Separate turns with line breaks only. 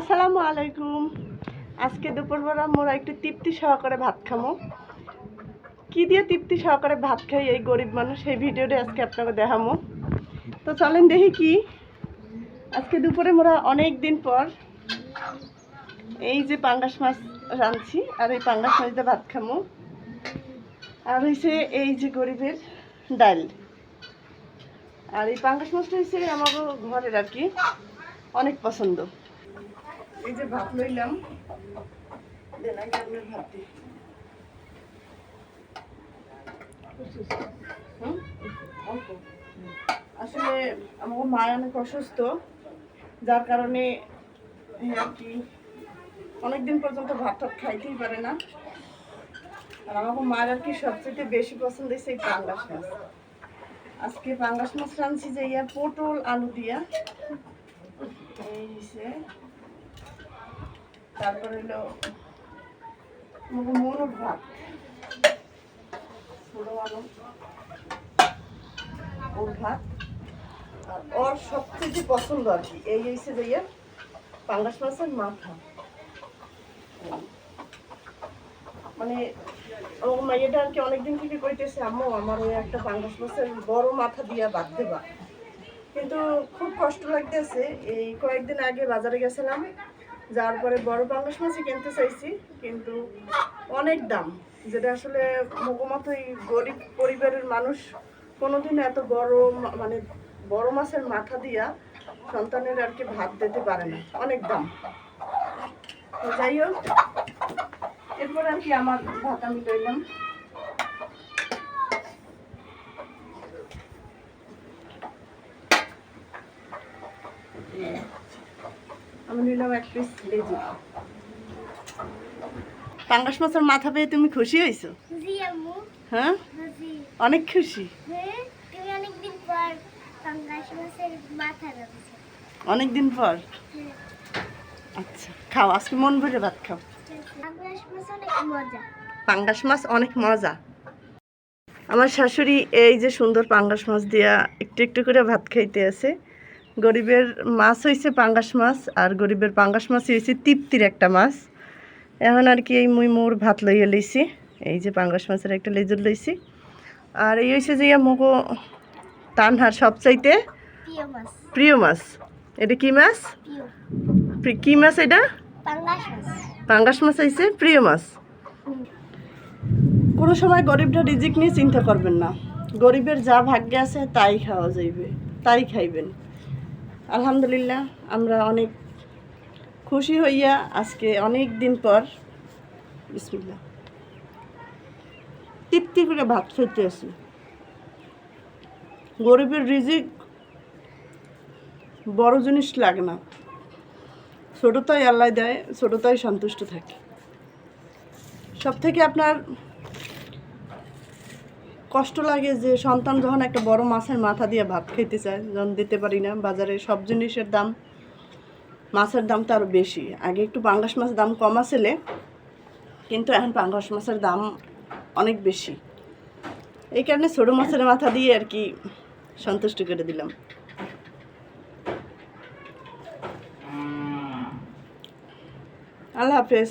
আসসালামু আলাইকুম। আজকে দুপুরবেলা মোরা একটু তৃপ্তি সহকারে ভাত খামো। কি দিয়ে তৃপ্তি সহকারে ভাত খাই এই গরিব মানুষ? এই ভিডিওটা আজকে আপনাকে দেখামো। তো চলেন দেখি কি। আজকে দুপুরে মোরা অনেক দিন পর এই যে পাঙ্গাস মাছ রাঁধছি আর এই পাঙ্গাস মাছ দিয়ে ভাত খামো। আর হয়েছে এই যে গরিবের ডাল। আর এই পাঙ্গাস মাছটা হয়েছে আমার ঘরের আর কি, অনেক পছন্দ। এই যে ভাত লইলাম। দেন আগে আপনার ভাত দিই। আসলে আমার মা অনেক অসুস্থ যার কারণে আর কি অনেকদিন পর্যন্ত ভাত টাত খাইতেই পারে না। আর আমার মায়ের আর কি সবচেয়ে বেশি পছন্দ হয়েছে এই পাঙ্গাস মাছ। আজকে পাঙ্গাস মাছ রাঁধছি যে ইয়া পটল আলু দিয়া। এই। তারপরে হলো মনুর ভাত ছোট ভাত আর ওর সবচেয়ে পছন্দ আর কি, এই হয়েছে যে ইয়ে পাঙ্গাস মাছের মাথা। মানে ও মাইয়াটা আর কি অনেকদিন থেকে কইতেছে, আম্মু, আমার ওই একটা পাঙ্গাস মাছের বড় মাথা দিয়া বাদ দেবা। কিন্তু খুব কষ্ট লাগতেছে, এই কয়েকদিন আগে বাজারে গেছিলাম যার পরে বড় পাঙ্গাস মাছই কিনতে চাইছি, কিন্তু অনেক দাম। যেটা আসলে মগমতোই গরিব পরিবারের মানুষ কোনোদিন এত বড় মানে বড় মাছের মাথা দিয়া সন্তানের আর কি ভাত দিতে পারে না। অনেক দাম। যাই হোক, এরপর আর কি আমার ভাত আমি লইলাম। নিলাম এক পিস লেজি পাঙ্গাস মাছের মাথা পেয়ে তুমি খুশি হয়েছো? হ্যাঁ? অনেক খুশি?
হ্যাঁ
অনেক দিন পর?
হ্যাঁ।
আচ্ছা খাও আজকে মন ভরে ভাত খাও।
পাঙ্গাস মাছ অনেক মজা।
পাঙ্গাস মাছ অনেক মজা। আমার শাশুড়ি এই যে সুন্দর পাঙ্গাস মাছ দিয়া একটু একটু করে ভাত খাইতে আছে। গরিবের মাছ হয়েছে পাঙ্গাস মাছ আর গরিবের পাঙ্গাস মাছ হয়েছে তৃপ্তির একটা মাছ। এখন আর কি এই মুই মোর ভাত লইয়া লইছি এই যে পাঙ্গাস মাছের একটা লেজুর লইছি। আর এই হয়েছে যে মগো তানহার সবচাইতে
প্রিয় মাছ।
এটা কি মাছ? কি মাছ এটা?
পাঙ্গাস মাছ।
হয়েছে প্রিয় মাছ। কোনো সময় গরিবটা রিজিক নিয়ে চিন্তা করবেন না। গরিবের যা ভাগ্যে আছে তাই খাওয়া যাইবে তাই খাইবেন। আলহামদুলিল্লাহ, আমরা অনেক খুশি হইয়া আজকে অনেক দিন পর বিসমিল্লাহ। তৃপ্তি করে ভাত খেতে আসি। গরিবের রিজিক বড় জিনিস লাগে না। ছোটতাই আল্লাহ দেয়, ছোটতাই সন্তুষ্ট থাকে। সব থেকে আপনার কষ্ট লাগে যে সন্তান যখন একটা বড় মাছের মাথা দিয়ে ভাত খেতে চায়, যখন দিতে পারি না, বাজারে সব জিনিসের দাম, মাছের দাম তো আরও বেশি। আগে একটু পাঙ্গাস মাছের দাম কম আসলে, কিন্তু এখন পাঙ্গাস মাছের দাম অনেক বেশি। এই কারণে ছোটো মাছের মাথা দিয়ে আর কি সন্তুষ্ট করে দিলাম। আল্লাহ হাফেজ।